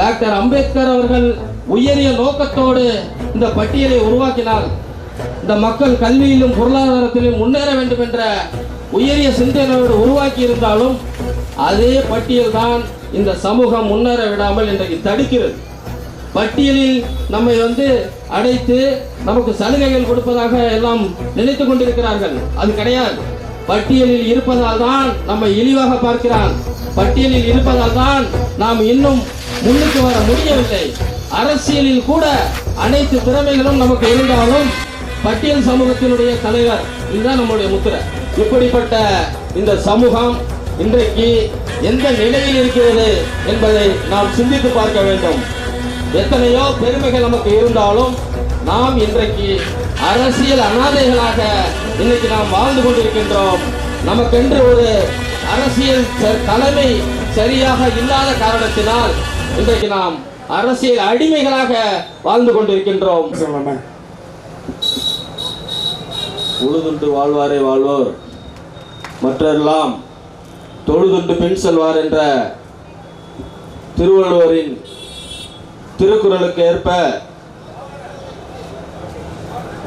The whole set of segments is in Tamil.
டாக்டர் அம்பேத்கர் அவர்கள் உயரிய நோக்கத்தோடு இந்த பட்டியலை உருவாக்கினால் இந்த மக்கள் கல்வியிலும் பொருளாதாரத்திலும் முன்னேற வேண்டும் என்ற உயரிய சிந்தனையோடு உருவாக்கி இருந்தாலும் அதே பட்டியல் தான் இந்த சமூகம் முன்னேற விடாமல் இன்றைக்கு தடுக்கிறது. பட்டியலில் நம்மை வந்து அடைத்து நமக்கு சலுகைகள் கொடுப்பதாக எல்லாம் நினைத்து கொண்டிருக்கிறார்கள். அது கிடையாது. பட்டியலில் இருப்பதால் தான் நம்மை இழிவாக பார்க்கிறான். பட்டியலில் இருப்பதால் தான் நாம் இன்னும் முன்னுக்கு வர முடியவில்லை. அரசியலில் கூட அனைத்து திறமைகளும் நமக்கு இருந்தாலும் பட்டியல் சமூகத்தினுடைய தலைவர் இதுதான் நம்முடைய முத்திரை. இப்படிப்பட்ட இந்த சமூகம் இன்றைக்கு எந்த நிலையில் இருக்கிறது என்பதை நாம் சிந்தித்து பார்க்க வேண்டும். எத்தனையோ பெருமைகள் நமக்கு இருந்தாலும் நாம் இன்றைக்கு அரசியல் அனாதைகளாக இன்னைக்கு நாம் வாழ்ந்து கொண்டிருக்கின்றோம். நமக்கென்று ஒரு அரசியல் தலைமை சரியாக இல்லாத காரணத்தினால் இன்றைக்கு நாம் அரசியல் அடிமைகளாக வாழ்ந்து கொண்டிருக்கின்றோம். உழுதுண்டு வாழ்வாரே வாழ்வோர். மற்றெல்லாம் தொழுதுண்டு பின் செல்வார் என்ற திருவள்ளுவரின் திருக்குறளுக்கு ஏற்ப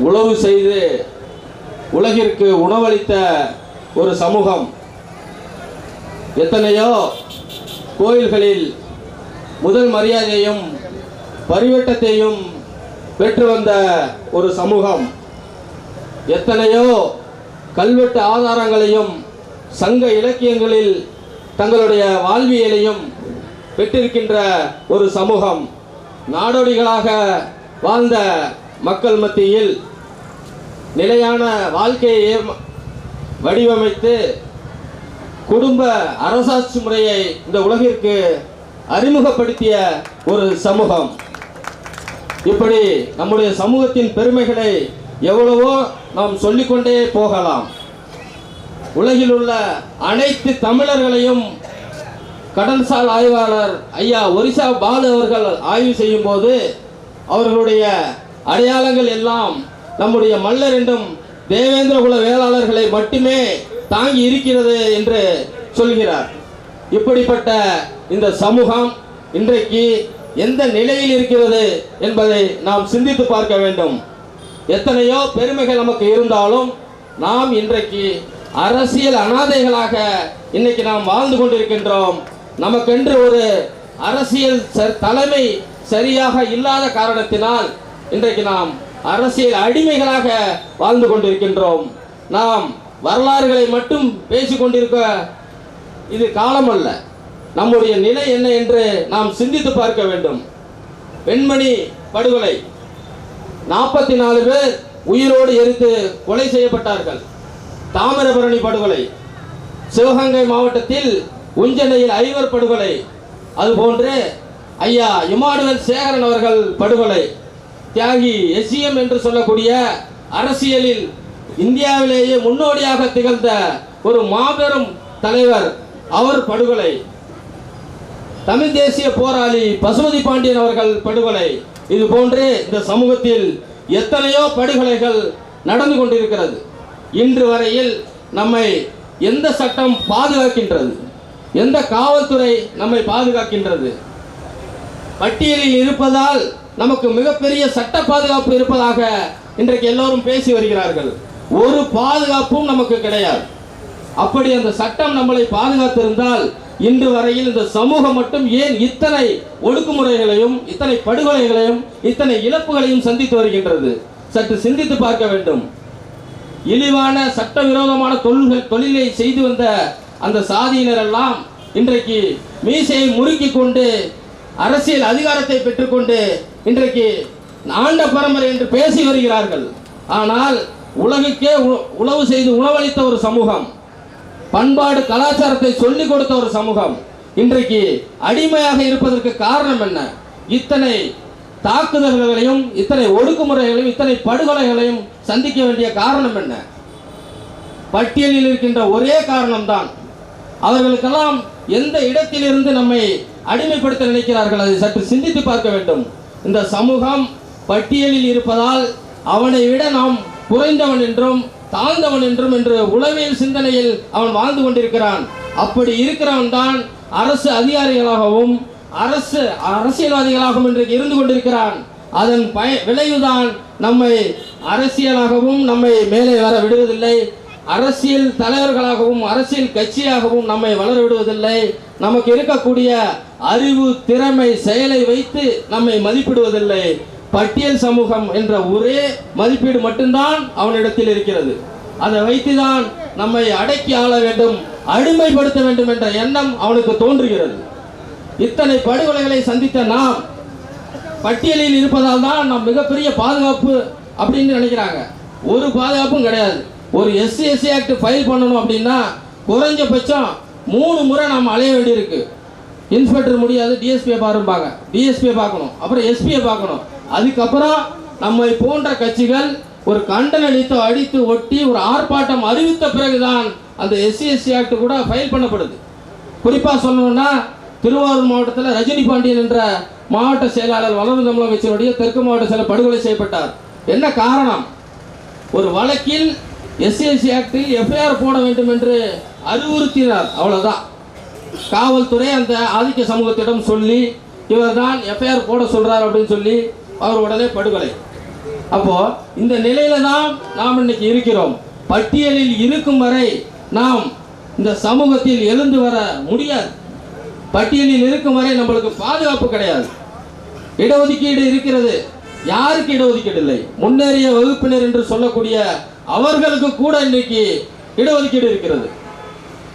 உழவு செய்து உலகிற்கு உணவளித்த ஒரு சமூகம். எத்தனையோ கோயில்களில் முதல் மரியாதையும் பரிவட்டத்தையும் பெற்று வந்த ஒரு சமூகம். எத்தனையோ கல்வெட்டு ஆதாரங்களையும் சங்க இலக்கியங்களில் தங்களுடைய வாழ்வியலையும் பெற்றிருக்கின்ற ஒரு சமூகம். நாடோடிகளாக வாழ்ந்த மக்கள் மத்தியில் நிலையான வாழ்க்கையை வடிவமைத்து குடும்ப அரசாட்சி முறையை இந்த உலகிற்கு அறிமுகப்படுத்திய ஒரு சமூகம். இப்படி நம்முடைய சமூகத்தின் பெருமைகளை எவ்வளவோ நாம் சொல்லிக்கொண்டே போகலாம். உலகில் உள்ள அனைத்து தமிழர்களையும் கடல்சால் ஆய்வாளர் ஐயா ஒரிசா பாலு அவர்கள் ஆய்வு செய்யும் போது அவர்களுடைய அடையாளங்கள் எல்லாம் நம்முடைய மல்லர் என்றும் தேவேந்திர குல வேளாளர்களை மட்டுமே தாங்கி இருக்கிறது என்று சொல்கிறார். இப்படிப்பட்ட இந்த சமூகம் இன்றைக்கு எந்த நிலையில் இருக்கிறது என்பதை நாம் சிந்தித்து பார்க்க வேண்டும். எத்தனையோ பெருமைகள் நமக்கு இருந்தாலும் நாம் இன்றைக்கு அரசியல் அனாதைகளாக இன்னைக்கு நாம் வாழ்ந்து கொண்டிருக்கின்றோம். நமக்கென்று ஒரு அரசியல் ச- தலைமை சரியாக இல்லாத காரணத்தினால் இன்றைக்கு நாம் அரசியல் அடிமைகளாக வாழ்ந்து கொண்டிருக்கின்றோம். நாம் வரலாறுகளை மட்டும் பேசிக்கொண்டிருக்க இது காலம் அல்ல நம்முடைய நிலை என்ன என்று நாம் சிந்தித்து பார்க்க வேண்டும். வெண்மணி படுகொலை. நாற்பத்தி நாலு பேர் உயிரோடு எரித்து கொலை செய்யப்பட்டார்கள். தாமிரபரணி படுகொலை. சிவகங்கை மாவட்டத்தில் உஞ்சனையில் ஐவர் படுகொலை. அதுபோன்று ஐயா இமானுவல் சேகரன் அவர்கள் படுகொலை. தியாகி எஸ்இஎம் என்று சொல்லக்கூடிய அரசியலில் இந்தியாவிலேயே முன்னோடியாக திகழ்ந்த ஒரு மாபெரும் தலைவர் அவர் படுகொலை. தமிழ் தேசிய போராளி பசுமதி பாண்டியன் அவர்கள் படுகொலை. இது போன்று இந்த சமூகத்தில் எத்தனையோ படுகொலைகள் நடந்து கொண்டிருக்கிறது. இன்று வரையில் நம்மை எந்த சட்டம் பாதுகாக்கின்றது? எந்த காவல்துறை நம்மை பாதுகாக்கின்றது? பட்டியலில் இருப்பதால் நமக்கு மிகப்பெரிய சட்ட பாதுகாப்பு இருப்பதாக இன்றைக்கு எல்லோரும் பேசி வருகிறார்கள். ஒரு பாதுகாப்பும் நமக்கு கிடையாது. அப்படி அந்த சட்டம் நம்மளை பாதுகாத்திருந்தால் இன்று வரையில் இந்த சமூகம் மட்டும் ஏன் இத்தனை ஒடுக்குமுறைகளையும் இத்தனை படுகொலைகளையும் இத்தனை இழப்புகளையும் சந்தித்து வருகின்றது? சற்று சிந்தித்து பார்க்க வேண்டும். இழிவான சட்டவிரோதமான தொழில்கள் தொழிலை செய்து வந்த அந்த சாதியினர் எல்லாம் இன்றைக்கு மீசையை முறுக்கி கொண்டு அரசியல் அதிகாரத்தை பெற்றுக்கொண்டு இன்றைக்கு ஆண்ட பரம்பரை என்று பேசி வருகிறார்கள். ஆனால் உலகுக்கே உ- உழவு செய்து உணவளித்த ஒரு சமூகம் பண்பாடு கலாச்சாரத்தை சொல்லிக் கொடுத்த ஒரு சமூகம் இன்றைக்கு அடிமையாக இருப்பதற்கு காரணம் என்ன? இத்தனை தாக்குதல்களையும் இத்தனை ஒடுக்குமுறைகளையும் இத்தனை படுகொலைகளையும் சந்திக்க வேண்டிய காரணம் என்ன? பட்டியலில் இருக்கின்ற ஒரே காரணம்தான். அவர்களுக்கெல்லாம் எந்த இடத்திலிருந்து நம்மை அடிமைப்படுத்த நினைக்கிறார்கள் அதை சற்று சிந்தித்து பார்க்க வேண்டும். இந்த சமூகம் பட்டியலில் இருப்பதால் அவனை விட நாம் குறைந்தவன் என்றும் தாழ்ந்தவன் என்றும் என்று உளவியல் சிந்தனையில் அவன் வாழ்ந்து கொண்டிருக்கிறான். அப்படி இருக்கிறவன் தான் அரசு அதிகாரிகளாகவும் அரசு அரசியல்வாதிகளாகவும் இன்றைக்கு இருந்து கொண்டிருக்கிறான். அதன் பய விளைவுதான் நம்மை அரசியலாகவும் நம்மை மேலே வர விடுவதில்லை. அரசியல் தலைவர்களாகவும் அரசியல் கட்சியாகவும் நம்மை வளர விடுவதில்லை. நமக்கு இருக்கக்கூடிய அறிவு திறமை செயலை வைத்து நம்மை மதிப்பிடுவதில்லை. பட்டியல் சமூகம் என்ற ஒரே மதிப்பீடு மட்டும்தான் அவனிடத்தில் இருக்கிறது. அதை வைத்துதான் நம்மை அடக்கி ஆள வேண்டும் அடிமைப்படுத்த வேண்டும் என்ற எண்ணம் அவனுக்கு தோன்றுகிறது. இத்தனை படுகொலைகளை சந்தித்த நாம் பட்டியலில் இருப்பதால் தான் நம் மிகப்பெரிய பாதுகாப்பு அப்படின்னு நினைக்கிறாங்க. ஒரு பாதுகாப்பும் கிடையாது. ஒரு எஸ்சி எஸ்சி ஆக்ட் ஃபைல் பண்ணணும் அப்படின்னா குறைஞ்சபட்சம் மூணு முறை நாம் அலைய வேண்டியிருக்கு. இன்ஸ்பெக்டர் முடியாது டிஎஸ்பியை பாருப்பாங்க டிஎஸ்பியை பார்க்கணும். அப்புறம் எஸ்பியை பார்க்கணும். அதுக்கப்புறம் நம்மை போன்ற கட்சிகள் ஒரு கண்டனடித்து அடித்து ஒட்டி ஒரு ஆர்ப்பாட்டம் அறிவித்த பிறகுதான் அந்த எஸ்சி எஸ்சி ஆக்ட் கூட ஃபைல் பண்ணப்படுது. குறிப்பாக சொல்லணும்னா திருவாரூர் மாவட்டத்தில் ரஜினி பாண்டியன் என்ற மாவட்ட செயலாளர் வளர்ந்த முதலமைச்சருடைய தெற்கு மாவட்ட செயலர் படுகொலை செய்யப்பட்டார். என்ன காரணம்? ஒரு வழக்கில் எஸ்சிஎஸ்சி ஆக்டில் எஃப்ஐஆர் போட வேண்டும் என்று அறிவுறுத்தினார். அவ்வளோதான் காவல்துறை அந்த ஆதிக்க சமூகத்திடம் சொல்லி இவர் தான் எஃப்ஐஆர் போட சொல்கிறார் அப்படின்னு சொல்லி அவர் உடனே படுகொலை. அப்போ இந்த நிலையில தான் நாம் இன்னைக்கு இருக்கிறோம். பட்டியலில் இருக்கும் வரை நாம் இந்த சமூகத்தில் எழுந்து வர முடியாது. பட்டியலில் இருக்கும் வரை நம்மளுக்கு பாதுகாப்பு கிடையாது. இடஒதுக்கீடு இருக்கிறது. யாருக்கு இடஒதுக்கீடு இல்லை? முன்னேறிய வகுப்பினர் என்று சொல்லக்கூடிய அவர்களுக்கு கூட இன்னைக்கு இடஒதுக்கீடு இருக்கிறது.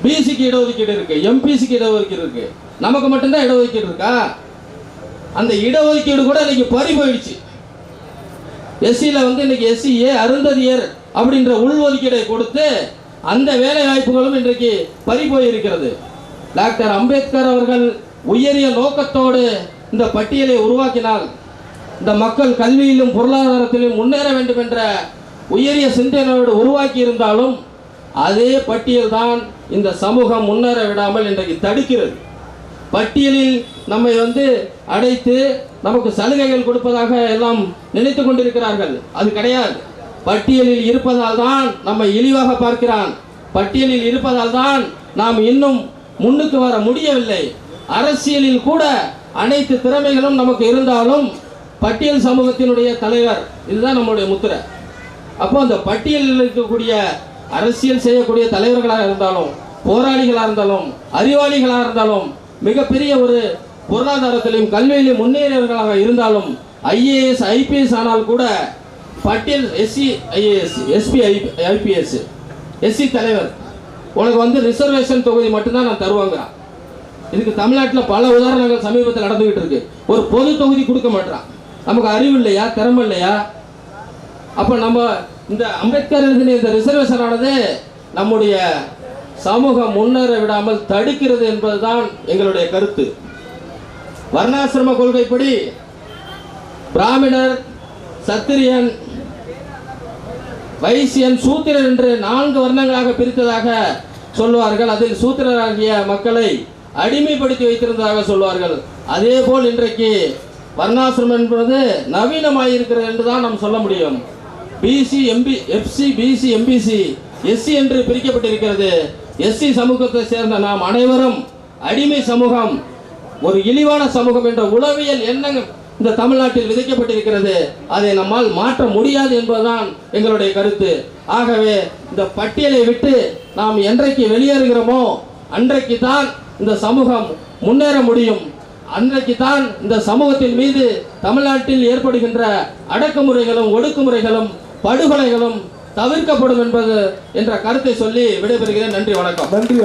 பிசிக்கு இடஒதுக்கீடு இருக்கு. எம்பிசிக்கு இடஒதுக்கீடு இருக்கு. நமக்கு மட்டும்தான் இடஒதுக்கீடு இருக்கா? அந்த இடஒதுக்கீடு கூட இன்னைக்கு பறி போயிடுச்சு. எஸ்சியில் வந்து இன்னைக்கு எஸ்சிஏ அருந்ததியர் அப்படின்ற உள்ஒதுக்கீடை கொடுத்து அந்த வேலை வாய்ப்புகளும் இன்றைக்கு பறி போயிருக்கிறது. டாக்டர் அம்பேத்கர் அவர்கள் உயரிய நோக்கத்தோடு இந்த பட்டியலை உருவாக்கினால் இந்த மக்கள் கல்வியிலும் பொருளாதாரத்திலும் முன்னேற வேண்டும் என்ற உயரிய சிந்தனையோடு உருவாக்கி இருந்தாலும் அதே பட்டியல் தான் இந்த சமூகம் முன்னேற விடாமல் இன்றைக்கு தடுக்கிறது. பட்டியலில் நம்மை வந்து அடைத்து நமக்கு சலுகைகள் கொடுப்பதாக எல்லாம் நினைத்து கொண்டிருக்கிறார்கள். அது கிடையாது. பட்டியலில் இருப்பதால் தான் நம்மை இழிவாக பார்க்கிறான். பட்டியலில் இருப்பதால் தான் நாம் இன்னும் முன்னுக்கு வர முடியவில்லை. அரசியலில் கூட அனைத்து திறமைகளும் நமக்கு இருந்தாலும் பட்டியல் சமூகத்தினுடைய தலைவர் இதுதான் நம்மளுடைய முத்திரை. அப்போ அந்த பட்டியலில் இருக்கக்கூடிய அரசியல் செய்யக்கூடிய தலைவர்களாக இருந்தாலும் போராளிகளாக இருந்தாலும் அறிவாளிகளாக இருந்தாலும் மிகப்பெரிய ஒரு பொருளாதாரத்திலும் கல்வியிலும் முன்னேறியவர்களாக இருந்தாலும் ஐஏஎஸ் ஐபிஎஸ் ஆனால் கூட பட்டியல் SC IAS SP I IPS SC தலைவர். உனக்கு வந்து ரிசர்வேஷன் தொகுதி மட்டும்தான் நான் தருவாங்க இதுக்கு தமிழ்நாட்டில் பல உதாரணங்கள் சமீபத்தில் நடந்துகிட்டு இருக்கு. ஒரு பொது தொகுதி கொடுக்க மாட்டான் நமக்கு அறிவு இல்லையா? திறமை இல்லையா? அப்போ நம்ம இந்த அம்பேத்கர் எழுதின இந்த ரிசர்வேஷன் ஆனது நம்முடைய சமூகம் முன்னேற விடாமல் தடுக்கிறது என்பதுதான் எங்களுடைய கருத்து. வர்ணாசிரம கொள்கைப்படி பிராமணர் சத்திரியன் வைசியன் சூத்திரர் என்று நான்கு வர்ணங்களாக பிரித்ததாக சொல்வார்கள். அதில் சூத்திரராகிய மக்களை அடிமைப்படுத்தி வைத்திருந்ததாக சொல்வார்கள். அதே போல் இன்றைக்கு வர்ணாசிரமம் என்பது நவீனமாயிருக்கிறது என்று தான் நாம் சொல்ல முடியும். BC MP FC BC MBC SC என்று பிரிக்கப்பட்டிருக்கிறது. எஸ்சி சமூகத்தை சேர்ந்த நாம் அனைவரும் அடிமை சமூகம் ஒரு இழிவான சமூகம் என்ற உளவியல் எண்ணங்கள் இந்த தமிழ்நாட்டில் விதைக்கப்பட்டிருக்கிறது. அதை நம்மால் மாற்ற முடியாது என்பதுதான் எங்களுடைய கருத்து. ஆகவே இந்த பட்டியலை விட்டு நாம் என்றைக்கு வெளியேறுகிறோமோ அன்றைக்கு தான் இந்த சமூகம் முன்னேற முடியும். அன்றைக்கு தான் இந்த சமூகத்தின் மீது தமிழ்நாட்டில் ஏற்படுகின்ற அடக்குமுறைகளும் ஒடுக்குமுறைகளும் படுகொலைகளும் தவிர்க்கப்படும் என்பது என்ற கருத்தை சொல்லி விடைபெறுகிறேன். நன்றி வணக்கம். நன்றி